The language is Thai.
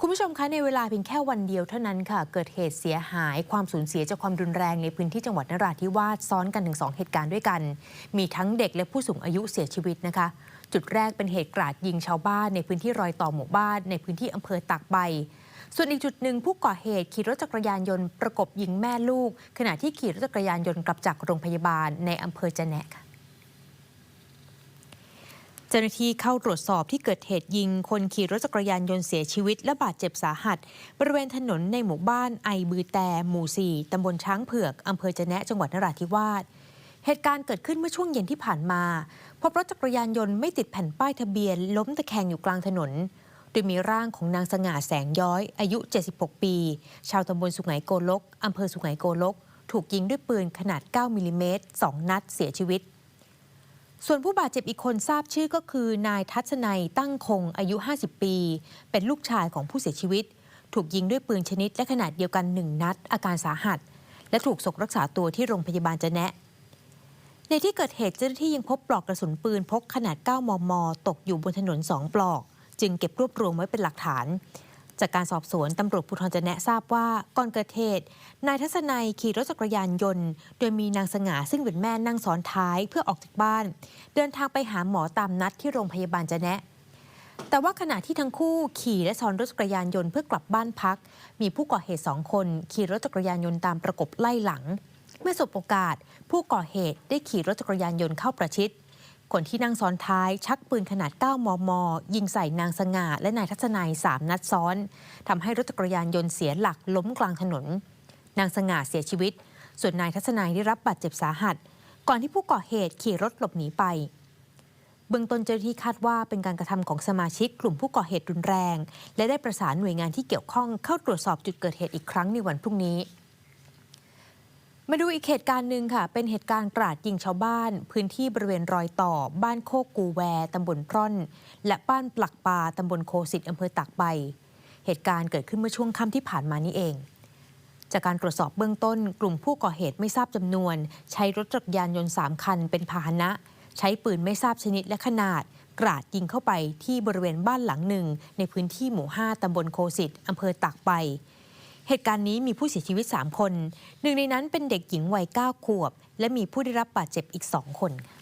คุณผู้ชมคะในเวลาเพียงแค่วันเดียวเท่านั้นค่ะ เกิดเหตุเสียหายความสูญเสียจากความรุนแรงในพื้นที่จังหวัดนราธิวาสซ้อนกันถึง 2 เหตุการณ์ด้วยกัน มีทั้งเด็กและผู้สูงอายุเสียชีวิตนะคะ จุดแรกเป็นเหตุกราดยิงชาวบ้านในพื้นที่รอยต่อหมู่บ้าน ในพื้นที่อำเภอตากใบ ส่วนอีกจุดหนึ่งผู้ก่อเหตุขี่รถจักรยานยนต์ประกบยิงแม่ลูก ขณะที่ขี่รถจักรยานยนต์กลับจากโรงพยาบาลในอำเภอจะแนะค่ะ เจ้าหน้าที่เข้าตรวจสอบที่เกิดเหตุยิง คนขี่รถจักรยานยนต์เสียชีวิต และบาดเจ็บสาหัส บริเวณถนนในหมู่บ้านไอบือแตหมู่ 4 ตำบลช้างเผือก อำเภอจะแนะจังหวัดนราธิวาสเหตุการณ์เกิดขึ้นเมื่อช่วงเย็นที่ผ่านมาพบรถจักรยานยนต์ไม่ติดแผ่นป้ายทะเบียน ล้มตะแคงอยู่กลางถนน โดยมีร่างของนางสง่าแสงย้อย อายุ 76 ปี ชาวตำบลสุไหงโกลกอำเภอสุไหงโกลก ถูกยิงด้วยปืนขนาด 9มิลลิเมตร2นัดเสียชีวิต ส่วนผู้บาดเจ็บอีกคนทราบชื่อก็คือนายทัศนัยตั้งคงอายุ 50 ปี เป็นลูกชายของผู้เสียชีวิต ถูกยิงด้วยปืนชนิดและขนาดเดียวกันหนึ่งนัด อาการสาหัส และถูกส่งรักษาตัวที่โรงพยาบาลจะแนะ ในที่เกิดเหตุเจ้าหน้าที่ยังพบปลอกกระสุนปืนพกขนาด 9 มม ตกอยู่บนถนน 2 ปลอก จึงเก็บรวบรวมไว้เป็นหลักฐาน จากการสอบสวนตำรวจภูธรจะแนะทราบว่าก่อนเกิดเหตุนายทัศนัยขี่รถจักรยานยนต์ โดยมีนางสง่าซึ่งเป็นแม่นั่งซ้อนท้ายเพื่อออกจากบ้าน เดินทางไปหาหมอตามนัดที่โรงพยาบาลจะแนะ แต่ว่าขณะที่ทั้งคู่ขี่และซ้อนรถจักรยานยนต์เพื่อกลับบ้านพัก มีผู้ก่อเหตุสองคนขี่รถจักรยานยนต์ตามประกบไล่หลัง เมื่อสบโอกาส ผู้ก่อเหตุได้ขี่รถจักรยานยนต์เข้าประชิด คนที่นั่งซ้อนท้ายชักปืนขนาด 9 มม ยิงใส่นางสง่าและนายทัศนัย 3 นัดซ้อน ทำให้รถจักรยานยนต์เสียหลักล้มกลางถนน นางสง่าเสียชีวิต ส่วนนายทัศนัยได้รับบาดเจ็บสาหัส ก่อนที่ผู้ก่อเหตุขี่รถหลบหนีไป เบื้องต้นเจ้าหน้าที่คาดว่าเป็นการกระทำของสมาชิกกลุ่มผู้ก่อเหตุรุนแรง และได้ประสานหน่วยงานที่เกี่ยวข้องเข้าตรวจสอบจุดเกิดเหตุอีกครั้งในวันพรุ่งนี้ มาดูอีกเหตุการณ์หนึ่งค่ะ เป็นเหตุการณ์กราดยิงชาวบ้าน พื้นที่บริเวณรอยต่อ บ้านโคกกูแวตำบลพร่อน และบ้านปลักปลาตำบลโคสิตอำเภอตากใบ เหตุการณ์เกิดขึ้นเมื่อช่วงค่ำที่ผ่านมานี้เอง จากการตรวจสอบเบื้องต้น กลุ่มผู้ก่อเหตุไม่ทราบจำนวน ใช้รถจักรยานยนต์สามคันเป็นพาหนะ ใช้ปืนไม่ทราบชนิดและขนาด กราดยิงเข้าไปที่บริเวณบ้านหลังหนึ่ง ในพื้นที่หมู่ 5ตำบลโคสิตอำเภอตากใบ เหตุการณ์นี้มีผู้เสียชีวิต 3 คน หนึ่งในนั้นเป็นเด็กหญิงวัย9ขวบ และมีผู้ได้รับบาดเจ็บอีก 2 คนค่ะ